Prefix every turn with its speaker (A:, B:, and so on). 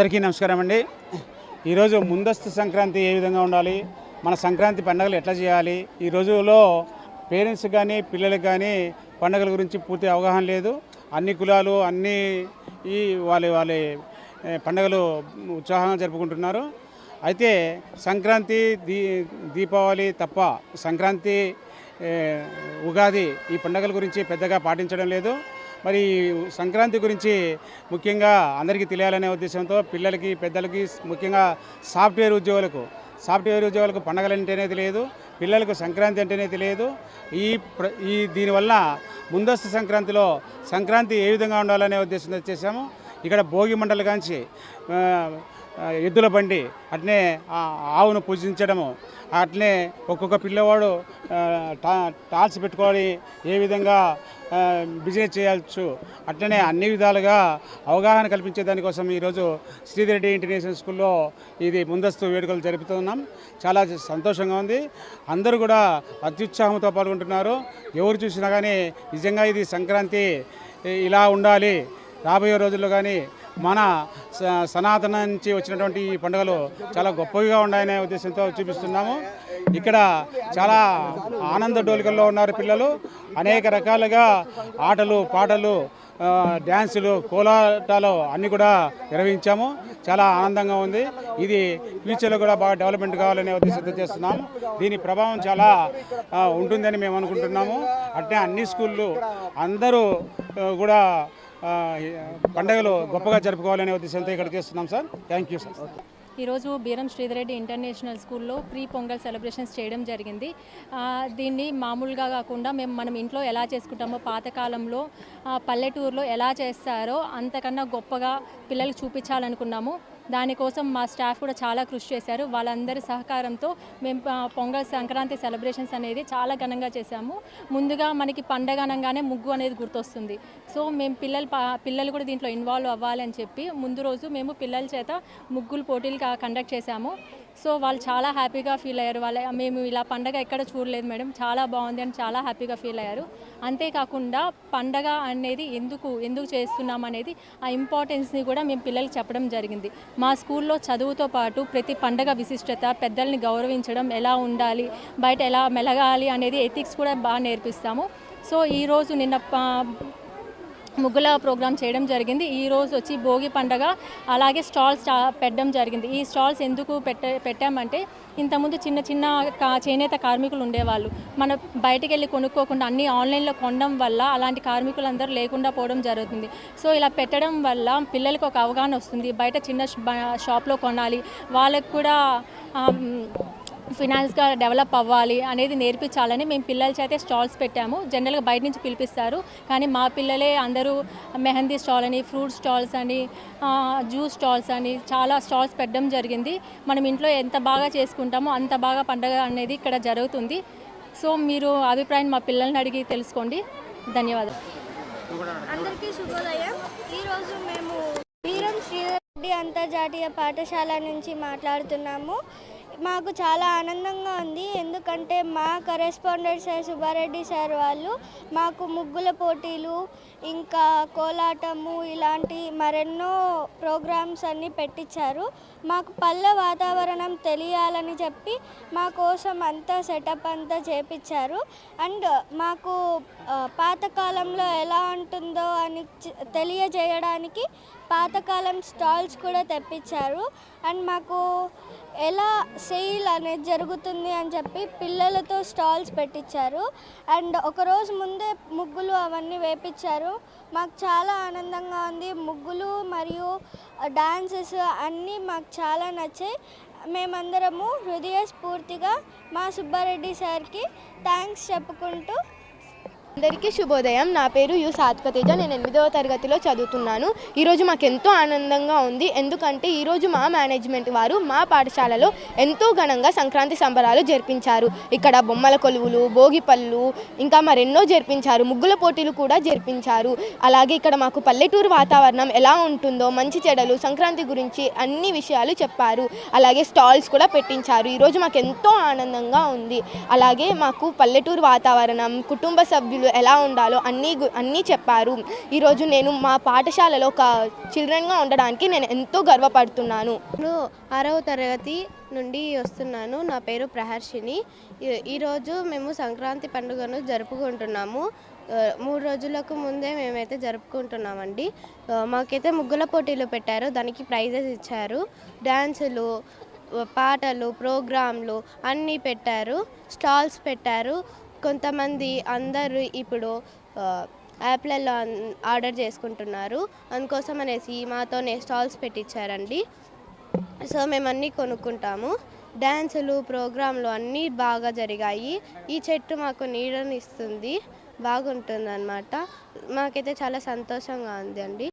A: అందరికీ నమస్కారం అండి. ఈరోజు ముందస్తు సంక్రాంతి ఏ విధంగా ఉండాలి? మన సంక్రాంతి పండుగలు ఎట్లా చేయాలి? ఈ రోజుల్లో పేరెంట్స్ కానీ పిల్లలకు కానీ పండుగల గురించి పూర్తి అవగాహన లేదు. అన్ని కులాలు అన్ని ఈ వాళ్ళ వాళ్ళ పండుగలు ఉత్సాహంగా జరుపుకుంటున్నారు. అయితే సంక్రాంతి దీ దీపావళి తప్ప సంక్రాంతి ఉగాది ఈ పండుగల గురించి పెద్దగా పాటించడం లేదు. మరి సంక్రాంతి గురించి ముఖ్యంగా అందరికీ తెలియాలనే ఉద్దేశంతో పిల్లలకి పెద్దలకి ముఖ్యంగా సాఫ్ట్వేర్ ఉద్యోగులకు సాఫ్ట్వేర్ ఉద్యోగులకు పండగలు అంటేనే తెలియదు పిల్లలకు సంక్రాంతి అంటేనే తెలియదు. ఈ ప్ర ఈ దీనివల్ల ముందస్తు సంక్రాంతిలో సంక్రాంతి ఏ విధంగా ఉండాలనే ఉద్దేశంతో చేశాము ఇక్కడ భోగి మండలి కాంచి ఎద్దుల బండి అట్నే ఆ ఆవును పూజించడము అట్నే ఒక్కొక్క పిల్లవాడు టా టాల్స్ పెట్టుకొని ఏ విధంగా బిజినెస్ చేయవచ్చు అట్లనే అన్ని విధాలుగా అవగాహన కల్పించే దానికోసం ఈరోజు శ్రీధరెడ్డి ఇంటర్నేషనల్ స్కూల్లో ఇది ముందస్తు వేడుకలు జరుపుతున్నాం. చాలా సంతోషంగా ఉంది. అందరూ కూడా అత్యుత్సాహంతో పాల్గొంటున్నారు. ఎవరు చూసినా కానీ నిజంగా ఇది సంక్రాంతి ఇలా ఉండాలి. రాబోయే రోజుల్లో కానీ మన స- సనాతన నుంచి వచ్చినటువంటి ఈ పండుగలు చాలా గొప్పవిగా ఉన్నాయనే ఉద్దేశంతో చూపిస్తున్నాము. ఇక్కడ చాలా ఆనంద డోలికల్లో ఉన్నారు పిల్లలు. అనేక రకాలుగా ఆటలు పాటలు డ్యాన్సులు కోలాటాలు అన్నీ కూడా నిర్వహించాము. చాలా ఆనందంగా ఉంది. ఇది ఫ్యూచర్లో కూడా బాగా డెవలప్మెంట్ కావాలనే ఉద్దేశంతో చేస్తున్నాం దీని ప్రభావం చాలా ఉంటుందని మేము అనుకుంటున్నాము. అంటే అన్ని స్కూళ్ళు అందరూ కూడా పండుగలు గొప్పగా జరుపుకోవాలనే ఉద్దేశంతో ఇక్కడ చేస్తున్నాం సార్. థ్యాంక్ యూ సార్
B: ఈరోజు బీరం శ్రీధరెడ్డి ఇంటర్నేషనల్ స్కూల్లో ప్రీ పొంగల్ సెలబ్రేషన్స్ చేయడం జరిగింది. దీన్ని మామూలుగా కాకుండా మేము మనం ఇంట్లో ఎలా చేసుకుంటామో పాతకాలంలో పల్లెటూరులో ఎలా చేస్తారో అంతకన్నా గొప్పగా పిల్లలకు చూపించాలనుకున్నాము. దానికోసం మా స్టాఫ్ కూడా చాలా కృషి చేశారు. వాళ్ళందరి సహకారంతో మేము పొంగల్ సంక్రాంతి సెలబ్రేషన్స్ అనేది చాలా ఘనంగా చేశాము. ముందుగా మనకి పండగ అనగానే ముగ్గు అనేది గుర్తొస్తుంది. సో మేము పిల్లలు పా- పిల్లలు కూడా దీంట్లో ఇన్వాల్వ్ అవ్వాలి అని చెప్పి ముందు రోజు మేము పిల్లల చేత ముగ్గులు పోటీలు కండక్ట్ చేశాము. సో వాళ్ళు చాలా హ్యాపీగా ఫీల్ అయ్యారు. వాళ్ళ మేము ఇలా పండగ ఎక్కడ చూడలేదు మేడం. చాలా బాగుంది అని చాలా హ్యాపీగా ఫీల్ అయ్యారు. అంతేకాకుండా పండగ అనేది ఎందుకు ఎందుకు చేస్తున్నాం అనేది ఆ ఇంపార్టెన్స్ని కూడా మేము పిల్లలకి చెప్పడం జరిగింది. మా స్కూల్లో చదువుతో పాటు ప్రతి పండగ విశిష్టత పెద్దల్ని గౌరవించడం ఎలా ఉండాలి బయట ఎలా మెలగాలి అనేది ఎథిక్స్ కూడా బాగా నేర్పిస్తాము. సో ఈరోజు నిన్న ముగ్గుల ప్రోగ్రామ్ చేయడం జరిగింది. ఈ రోజు వచ్చి భోగి పండగ అలాగే స్టాల్స్ పెట్టడం జరిగింది. ఈ స్టాల్స్ ఎందుకు పెట్ట పెట్టామంటే ఇంతకుముందు చిన్న చిన్న కా చేనేత కార్మికులు ఉండేవాళ్ళు. మన బయటికి వెళ్ళి కొనుక్కోకుండా అన్నీ ఆన్లైన్లో కొనడం వల్ల అలాంటి కార్మికులందరూ లేకుండా పోవడం జరుగుతుంది. సో ఇలా పెట్టడం వల్ల పిల్లలకు ఒక అవగాహన వస్తుంది. బయట చిన్న షాప్లో కొనాలి. వాళ్ళకు కూడా ఫినాన్స్గా డెవలప్ అవ్వాలి అనేది నేర్పించాలని మేము పిల్లల చేతే స్టాల్స్ పెట్టాము. జనరల్గా బయట నుంచి పిలిపిస్తారు. కానీ మా పిల్లలే అందరూ మెహందీ స్టాల్ అని ఫ్రూట్ స్టాల్స్ అని జ్యూస్ స్టాల్స్ అని చాలా స్టాల్స్ పెట్టడం జరిగింది. మనం ఇంట్లో ఎంత బాగా చేసుకుంటామో అంత బాగా పండగ అనేది ఇక్కడ జరుగుతుంది. సో మీరు అభిప్రాయం మా పిల్లల్ని అడిగి తెలుసుకోండి. ధన్యవాదాలు.
C: అందరికీ శుభోదయం. ఈరోజు మేము వీరం శ్రీరెడ్డి అంతర్జాతీయ పాఠశాల నుంచి మాట్లాడుతున్నాము. మాకు చాలా ఆనందంగా ఉంది. ఎందుకంటే మా కరెస్పాండెంట్ సార్ సుబ్బారెడ్డి సార్ వాళ్ళు మాకు ముగ్గుల పోటీలు ఇంకా కోలాటము ఇలాంటి మరెన్నో ప్రోగ్రామ్స్ అన్నీ పెట్టించారు మాకు పల్లె వాతావరణం తెలియాలని చెప్పి మా కోసం అంతా సెటప్ అంతా చేపించారు అండ్ మాకు పాతకాలంలో ఎలా ఉంటుందో అని తెలియజేయడానికి పాతకాలం స్టాల్స్ కూడా తెప్పించారు అండ్ మాకు ఎలా సేల్ అనేది జరుగుతుంది అని చెప్పి పిల్లలతో స్టాల్స్ పెట్టించారు అండ్ ఒకరోజు ముందే ముగ్గులు అవన్నీ వేపించారు మాకు చాలా ఆనందంగా ఉంది. ముగ్గులు మరియు డాన్సెస్ అన్నీ మాకు చాలా నచ్చాయి. మేమందరము హృదయస్ఫూర్తిగా మా సుబ్బారెడ్డి సార్కి థ్యాంక్స్ చెప్పుకుంటూ
D: అందరికీ శుభోదయం. నా పేరు యు సాత్కతేజ నేను ఎనిమిదవ తరగతిలో చదువుతున్నాను. ఈరోజు మాకు ఎంతో ఆనందంగా ఉంది. ఎందుకంటే ఈరోజు మా మేనేజ్మెంట్ వారు మా పాఠశాలలో ఎంతో ఘనంగా సంక్రాంతి సంబరాలు జరిపించారు. ఇక్కడ బొమ్మల కొలువులు భోగి పళ్ళు ఇంకా మరెన్నో జరిపించారు. ముగ్గుల పోటీలు కూడా జరిపించారు. అలాగే ఇక్కడ మాకు పల్లెటూరు వాతావరణం ఎలా ఉంటుందో మంచి చెడలు సంక్రాంతి గురించి అన్ని విషయాలు చెప్పారు. అలాగే స్టాల్స్ కూడా పెట్టించారు. ఈరోజు మాకు ఎంతో ఆనందంగా ఉంది. అలాగే మాకు పల్లెటూరు వాతావరణం కుటుంబ సభ్యులు వీళ్ళు ఎలా ఉండాలో అన్నీ గు- అన్నీ చెప్పారు. ఈరోజు నేను మా పాఠశాలలో ఒక చిల్డ్రన్గా ఉండడానికి నేను ఎంతో గర్వపడుతున్నాను.
E: నేను ఆరవ తరగతి నుండి వస్తున్నాను. నా పేరు ప్రహర్షిని. ఈ- ఈరోజు మేము సంక్రాంతి పండుగను జరుపుకుంటున్నాము. మూడు రోజులకు ముందే మేమైతే జరుపుకుంటున్నామండి. మాకైతే ముగ్గుల పోటీలు పెట్టారు. దానికి ప్రైజెస్ ఇచ్చారు. డ్యాన్సులు పాటలు ప్రోగ్రాంలు అన్నీ పెట్టారు. స్టాల్స్ పెట్టారు. కొంతమంది అందరూ ఇప్పుడు యాప్లలో ఆర్డర్ చేసుకుంటున్నారు. అందుకోసం అనేసి మాతోనే స్టాల్స్ పెట్టించారండి సో మేము అన్నీ కొనుక్కుంటాము. డ్యాన్సులు ప్రోగ్రాంలు అన్నీ బాగా జరిగాయి. ఈ చెట్టు మాకు నీడని ఇస్తుంది బాగుంటుంది అనమాట మాకైతే చాలా సంతోషంగా ఉంది అండి